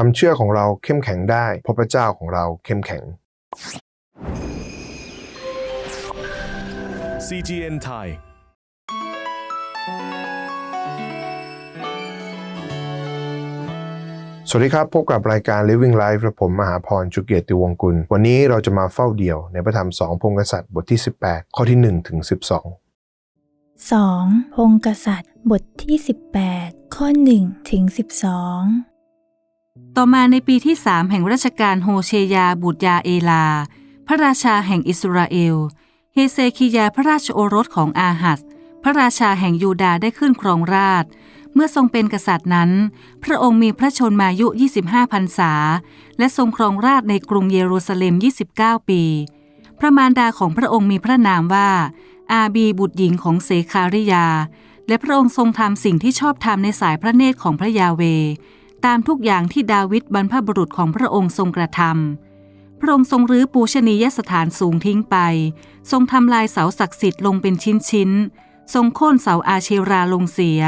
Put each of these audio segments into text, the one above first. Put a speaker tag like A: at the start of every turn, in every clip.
A: ความเชื่อของเราเข้มแข็งได้เพราะพระเจ้าของเราเข้มแข็ง
B: CGN Thai
A: สวัสดีครับ พบกับรายการ Living Life และผมมหาพรชุเกียรติวงกุล วันนี้เราจะมาเฝ้าเดี่ยวในพระธรรมสองพงกษัตริย์บทที่ 18 ข้อที่ 1 ถึง 12
C: 2. พงกษัตริย์บทที่ 18 ข้อ 1 ถึง 12
D: ต่อมาในปีที่สามแห่งรัชกาลโฮเชยาบุตรยาเอลา พระราชาแห่งอิสราเอล เฮเซคิยาพระราชโอรสของอาหัสพระราชาแห่งยูดาได้ขึ้นครองราช เมื่อทรงเป็นกษัตริย์นั้น พระองค์มีพระชนมายุ 25พรรษา และทรงครองราชในกรุงเยรูซาเล็ม 29 ปี พระมารดาของพระองค์มีพระนามว่า อาบีบุตรหญิงของเสคาริยา และพระองค์ทรงทำสิ่งที่ชอบธรรมในสายพระเนตรของพระยาเว ตามทุกอย่างที่ดาวิดบรรพบุรุษของพระองค์ทรงกระทำพระองค์ทรงรื้อปูชนียสถานสูงทิ้งไป ทรงทำลายเสาศักดิ์สิทธิ์ลงเป็นชิ้นๆ ทรงโค่นเสาอาเชราลงเสีย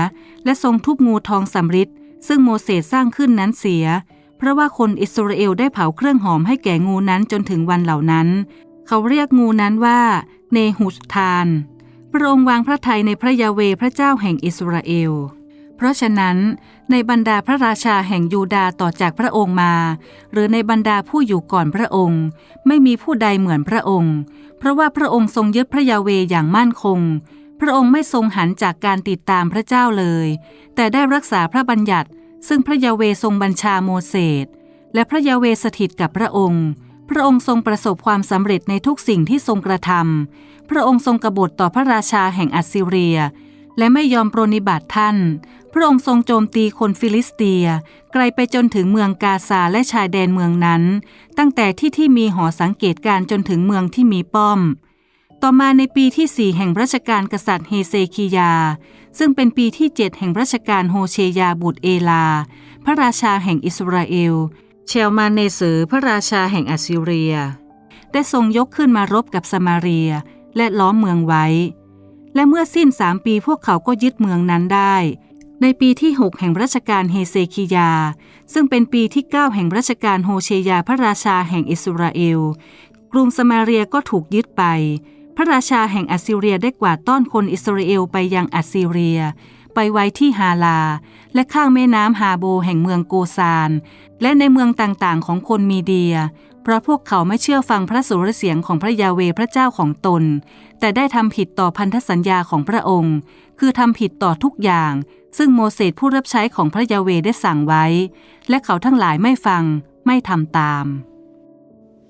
D: และทรงทุบงูทองสำริดซึ่งโมเสสสร้างขึ้นนั้นเสีย เพราะว่าคนอิสราเอลได้เผาเครื่องหอมให้แก่งูนั้นจนถึงวันเหล่านั้น เขาเรียกงูนั้นว่าเนหุสทาน พระองค์วางพระทัยในพระยาเวพระเจ้าแห่งอิสราเอล เพราะฉะนั้น ในบรรดาพระราชาแห่งยูดาต่อจากพระองค์มา หรือในบรรดาผู้อยู่ก่อนพระองค์ ไม่มีผู้ใดเหมือนพระองค์ เพราะว่าพระองค์ทรงยึดพระยาเวอย่างมั่นคง พระองค์ไม่ทรงหันจากการติดตามพระเจ้าเลย แต่ได้รักษาพระบัญญัติ ซึ่งพระยาเวทรงบัญชาโมเสสและพระยาเวสถิตกับพระองค์ พระองค์ทรงประสบความสำเร็จในทุกสิ่งที่ทรงกระทำพระองค์ทรงกบฏต่อพระราชาแห่งอัสซีเรีย และไม่ยอมปรนนิบัติท่าน พระองค์ทรงโจมตีคนฟิลิสเตีย ไกลไปจนถึงเมืองกาซาและชายแดนเมืองนั้น ตั้งแต่ที่ที่มีหอสังเกตการ์จนถึงเมืองที่มีป้อม ต่อมาในปีที่สี่แห่งรัชกาลกษัตริย์เฮเซคิยา ซึ่งเป็นปีที่เจ็ดแห่งรัชกาลโฮเชยาบุตรเอลา พระราชาแห่งอิสราเอล เชลมาเนเซอพระราชาแห่งอัสซีเรีย ได้ทรงยกขึ้นมารบกับสมาเรียและล้อมเมืองไว้ และเมื่อสิ้นสามปีพวกเขาก็ยึดเมืองนั้นได้ ในปีที่ 6 แห่งรัชกาลเฮเซคิยา ซึ่งเป็นปีที่ 9 แห่งรัชกาลโฮเชยาพระราชาแห่งอิสราเอล กรุงสมาเรียก็ถูกยึดไป พระราชาแห่งอัสซีเรียได้กวาดต้อนคนอิสราเอลไปยังอัสซีเรีย ไปไว้ที่ฮาลา และข้างแม่น้ำฮาโบแห่งเมืองโกซาน และในเมืองต่างๆ ของคนมีเดีย เพราะพวกเขาไม่เชื่อฟังพระสุรเสียงของพระยาเวพระเจ้าของตน แต่ได้ทำผิดต่อพันธสัญญาของพระองค์ คือทำผิดต่อทุกอย่าง ซึ่งโมเสสผู้รับใช้ของพระยาเวได้สั่งไว้ และเขาทั้งหลายไม่ฟังไม่ทำตาม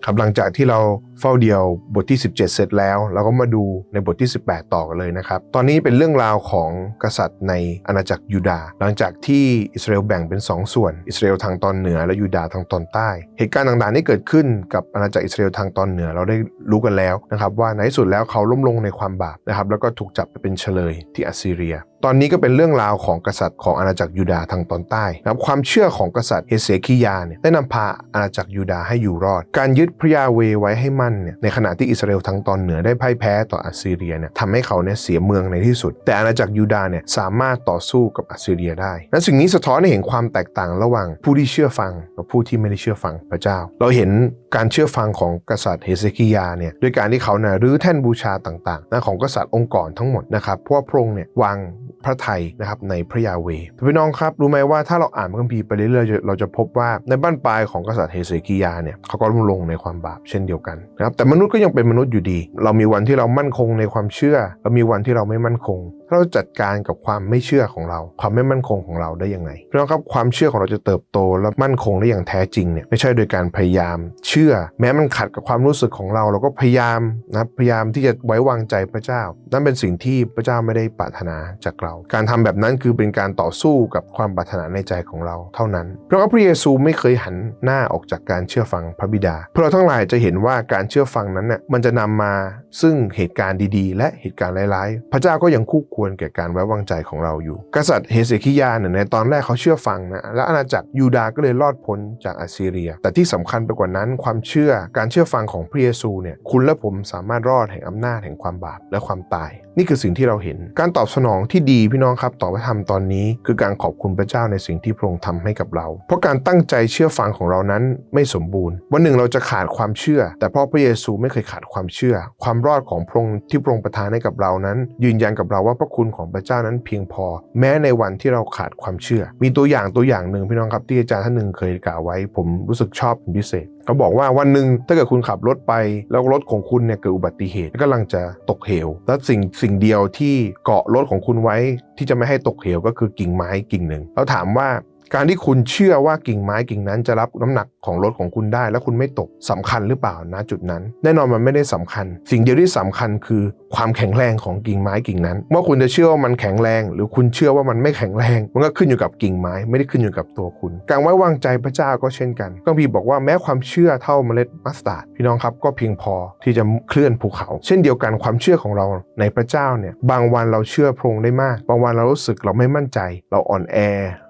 A: ครับหลังจากที่เราเฝ้าเดียวบทที่ 17 เสร็จแล้ว เราก็มาดูในบทที่ 18 ต่อกันเลยนะครับ ตอนนี้เป็นเรื่องราวของกษัตริย์ในอาณาจักรยูดาห์หลังจากที่อิสราเอลแบ่งเป็น 2 ส่วน อิสราเอลทางตอนเหนือและยูดาห์ทางตอนใต้ เหตุการณ์ต่างๆที่เกิดขึ้นกับอาณาจักรอิสราเอลทางตอนเหนือเราได้รู้กันแล้วนะครับว่าในที่สุดแล้วเขาล้มลงในความบาปนะครับแล้วก็ถูกจับไปเป็นเฉลยที่อัสซีเรียตอนนี้ก็เป็นเรื่องราวของกษัตริย์ของอาณาจักรยูดาห์ทางตอนใต้นะครับความเชื่อของกษัตริย์เฮเซคิยาเนี่ยได้นำพาอาณาจักรยูดาห์ให้อยู่รอด การยึดพระยาเวไว้ให้มั่นเนี่ยในขณะที่อิสราเอลทางตอนเหนือได้พ่ายแพ้ต่ออัสซีเรียเนี่ยทำให้เขาเนี่ยเสียเมืองในที่สุด แต่อาณาจักรยูดาห์เนี่ยสามารถต่อสู้กับอัสซีเรียได้ และสิ่งนี้สะท้อนให้เห็นความแตกต่างระหว่างผู้ที่เชื่อฟังกับผู้ที่ไม่ได้เชื่อฟังพระเจ้า เราเห็น การเชื่อฟังของกษัตริย์เฮเซคิยาเนี่ยด้วยการที่เขาเนี่ยรื้อแท่นบูชาต่างๆนะของกษัตริย์องค์กรทั้งหมดนะครับเพราะว่าพระองค์เนี่ยวางพระไทยนะครับในพระยาเวพี่น้องครับรู้ไหมว่าถ้าเราอ่านพระคัมภีร์ไปเรื่อยๆเราจะพบว่าในบ้านปลายของกษัตริย์เฮเซคิยาเนี่ยเขาก็ล้มลงในความบาปเช่นเดียวกันนะครับแต่มนุษย์ก็ยังเป็นมนุษย์อยู่ดี เรามีวันที่เรามั่นคงในความเชื่อ เรามีวันที่เราไม่มั่นคงเราจัดการกับความไม่เชื่อของเรา ความไม่มั่นคงของเราได้ยังไงพี่น้องครับความเชื่อของเราจะเติบโตและมั่นคงได้อย่างแท้จริงเนี่ยไม่ใช่โดยการพยายามเชื่อแม้มันขัดกับความรู้สึกของเรา เราก็พยายามนะพยายามที่จะไว้วางใจพระเจ้า นั่นเป็นสิ่งที่พระเจ้าไม่ได้ปรารถนาจากเรา การทำแบบนั้นคือเป็นการต่อสู้กับความปรารถนาในใจของเราเท่านั้น เพราะว่าพระเยซูไม่เคยหันหน้าออกจากการเชื่อฟังพระบิดา เพราะเราทั้งหลายจะเห็นว่าการเชื่อฟังนั้นน่ะมันจะนำมาซึ่งเหตุการณ์ดีๆ และเหตุการณ์ร้ายๆ พระเจ้าก็ยังคู่ควรแก่การไว้วางใจของเราอยู่ กษัตริย์เฮเซคิยาเนี่ยในตอนแรกเขาเชื่อฟังนะและอาณาจักรยูดาห์ก็เลยรอดพ้นจากอัสซีเรีย แต่ที่สำคัญไปกว่านั้นความเชื่อการเชื่อฟังของพระเยซูเนี่ยคุณและผมสามารถรอดแห่งอำนาจแห่งความบาปและความตาย นี่คือสิ่งที่เราเห็น การตอบสนองที่ดีพี่น้องครับต่อไปทำตอนนี้ คือการขอบคุณพระเจ้าในสิ่งที่พระองค์ทำให้กับเรา เพราะการตั้งใจเชื่อฟังของเรานั้นไม่สมบูรณ์ วันหนึ่งเราจะขาดความเชื่อ แต่เพราะพระเยซูไม่เคยขาดความเชื่อ ความรอดของพระองค์ที่พระองค์ประทานให้กับเรานั้น ยืนยันกับเราว่าพระคุณของพระเจ้านั้นเพียงพอ แม้ในวันที่เราขาดความเชื่อ มีตัวอย่างตัวอย่างหนึ่งพี่น้องครับที่อาจารย์ท่านหนึ่งเคยกล่าวไว้ ผมรู้สึกชอบเป็นพิเศษ เขาบอกว่าวันหนึ่งถ้าเกิดคุณขับรถไป แล้วรถของคุณเนี่ยเกิดอุบัติเหตุกำลังจะตกเหว แล้วสิ่งสิ่งเดียวที่เกาะรถของคุณไว้ที่จะไม่ให้ตกเหวก็คือกิ่งไม้กิ่งหนึ่งแล้วถามว่าการที่คุณเชื่อว่ากิ่งไม้กิ่งนั้นจะรับน้ำหนักของรถของคุณได้ แล้วคุณไม่ตกสำคัญหรือเปล่าณจุดนั้น แน่นอนมันไม่ได้สำคัญ สิ่งเดียวที่สำคัญคือความแข็งแรงของกิ่งไม้กิ่งนั้นว่าคุณจะเชื่อว่ามันแข็งแรง หรือคุณเชื่อว่ามันไม่แข็งแรง มันก็ขึ้นอยู่กับกิ่งไม้ไม่ได้ขึ้นอยู่กับตัวคุณ การไว้วางใจพระเจ้าก็เช่นกันก็มีบอกว่าแม้ความเชื่อเท่าเมล็ดมัสตาร์ดพี่น้องครับก็เพียงพอที่จะเคลื่อนภูเขา เช่นเดียวกันความเชื่อของเราในพระเจ้าเนี่ยบางวันเราเชื่อพระองค์ได้มาก บางวันเรารู้สึกเราไม่มั่นใจ เราอ่อนแอ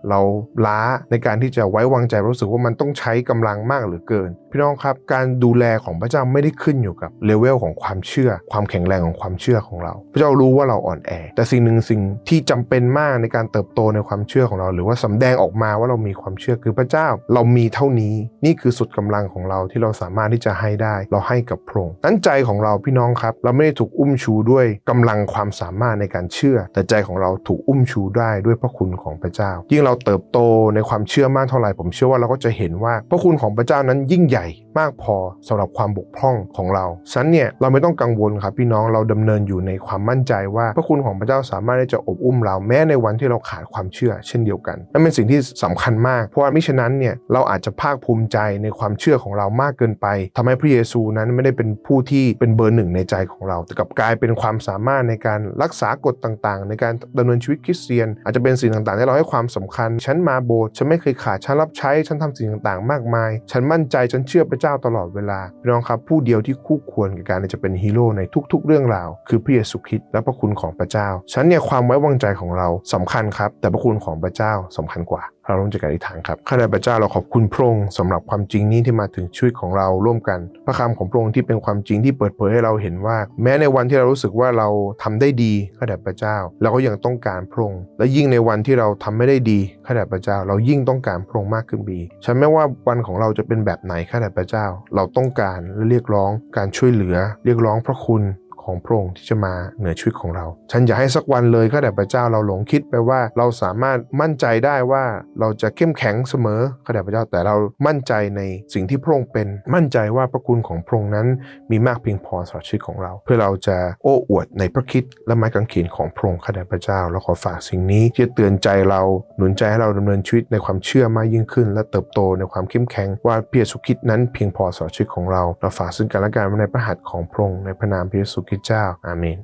A: เราล้าในการที่จะไว้วางใจรู้สึกว่ามันต้องใช้กำลังมากเหลือเกิน พี่น้องครับการดูแลของพระเจ้าไม่ได้ขึ้นอยู่กับเลเวลของความเชื่อ ความแข็งแรงของความเชื่อของเรา พระเจ้ารู้ว่าเราอ่อนแอ แต่สิ่งหนึ่งสิ่งที่จำเป็นมากในการเติบโตในความเชื่อของเรา หรือว่าสำแดงออกมาว่าเรามีความเชื่อคือพระเจ้า เรามีเท่านี้ นี่คือสุดกำลังของเราที่เราสามารถที่จะให้ได้ เราให้กับพระองค์นั้นใจของเราพี่น้องครับ เราไม่ได้ถูกอุ้มชูด้วยกำลังความสามารถในการเชื่อ แต่ใจของเราถูกอุ้มชูได้ด้วยพระคุณของพระเจ้า ยิ่งเราเติบโตในความเชื่อมากเท่าไหร่ผมเชื่อว่าเราก็จะเห็นว่าพระคุณของพระเจ้านั้นยิ่งใหญ่มากพอสำหรับความบกพร่องของเราฉะนั้นเนี่ยเราไม่ต้องกังวลครับพี่น้องเราดำเนินอยู่ในความมั่นใจว่าพระคุณของพระเจ้าสามารถที่จะอบอุ้มเราแม้ในวันที่เราขาดความเชื่อ เช่นเดียวกันนั่นเป็นสิ่งที่สำคัญมากเพราะว่ามิฉะนั้นเนี่ยเราอาจจะภาคภูมิใจในความเชื่อของเรามากเกินไปทำให้พระเยซูนั้นไม่ได้เป็นผู้ที่เป็นเบอร์หนึ่งในใจของเรา แต่กลับกลายเป็นความสามารถในการรักษากฎต่างๆ ในการดำเนินชีวิตคริสเตียน อาจจะเป็นสิ่งต่างๆที่เราให้ความสำคัญ ฉันมาโบสถ์ฉันไม่เคยขาดฉันรับใช้ฉันทำสิ่งต่างๆ มากมาย ฉันมั่นใจฉันเชื่อพระเจ้าตลอดเวลาพี่น้องครับผู้เดียวที่คู่ควรกับการจะเป็นฮีโร่ในทุก ๆ เรื่องราว คือพระเยซูคริสต์และพระคุณของพระเจ้าฉันเนี่ยความไว้วางใจของเราสำคัญครับ แต่พระคุณของพระเจ้าสำคัญกว่า เราร่วมใจกันอธิษฐานครับข้าแต่พระเจ้าเราขอบคุณพระองค์สำหรับความจริงนี้ที่มาถึงชีวิตของเราร่วมกัน พระคำของพระองค์ที่เป็นความจริงที่เปิดเผยให้เราเห็นว่า แม้ในวันที่เรารู้สึกว่าเราทำได้ดีข้าแต่พระเจ้า เราก็ยังต้องการพระองค์และยิ่งในวันที่เราทำไม่ได้ดีข้าแต่พระเจ้า เรายิ่งต้องการพระองค์มากขึ้นบีฉันไม่ว่าวันของเราจะเป็นแบบไหนข้าแต่พระเจ้า เราต้องการและเรียกร้องการช่วยเหลือ เรียกร้องพระคุณ ของพระองค์ที่จะมาเหนือชีวิตของเรา ฉันอยากให้สักวันเลยข้าแต่พระเจ้าเราหลงคิดไปว่าเราสามารถมั่นใจได้ว่าเราจะเข้มแข็งเสมอข้าแต่พระเจ้าแต่เรามั่นใจในสิ่งที่พระองค์เป็นมั่นใจว่าพระคุณของพระองค์นั้นมีมากเพียงพอสำหรับชีวิตของเรา เพื่อเราจะโอ้อวดในพระคิดและไม้กางเขนของพระองค์ข้าแต่พระเจ้าเราขอฝากสิ่งนี้ที่จะเตือนใจเราหนุนใจให้เราดำเนินชีวิตในความเชื่อมากยิ่งขึ้น และเติบโตในความเข้มแข็งว่าเพระเยซูคริสต์นั้นเพียงพอสำหรับชีวิตของเราเราฝากซึ่งกันและกันในพระหัตถ์ของพระองค์ในพระนามพระเยซูคริสตเจ้า อาเมน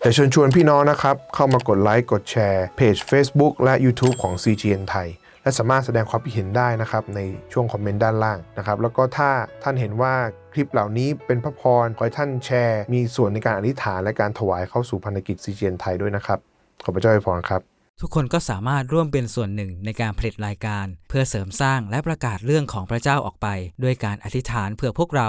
A: แต่เชิญชวนพี่น้องนะครับ เข้ามากดไลค์ กดแชร์ เพจ Facebook และ YouTube ของ CGN ไทย และสามารถแสดงความคิดเห็นได้นะครับ ในช่วงคอมเมนต์ด้านล่างนะครับ แล้วก็ถ้าท่านเห็นว่าคลิปเหล่านี้เป็นพระพร ขอให้ท่านแชร์ มีส่วนในการอธิษฐานและการถวายเข้าสู่พันธกิจ CGN ไทยด้วยนะครับ ขอพระเจ้าอวยพรครับ
B: ทุกคนก็สามารถร่วมเป็นส่วนหนึ่งในการผลิตรายการ เพื่อเสริมสร้างและประกาศเรื่องของพระเจ้าออกไป ด้วยการอธิษฐานเพื่อพวกเรา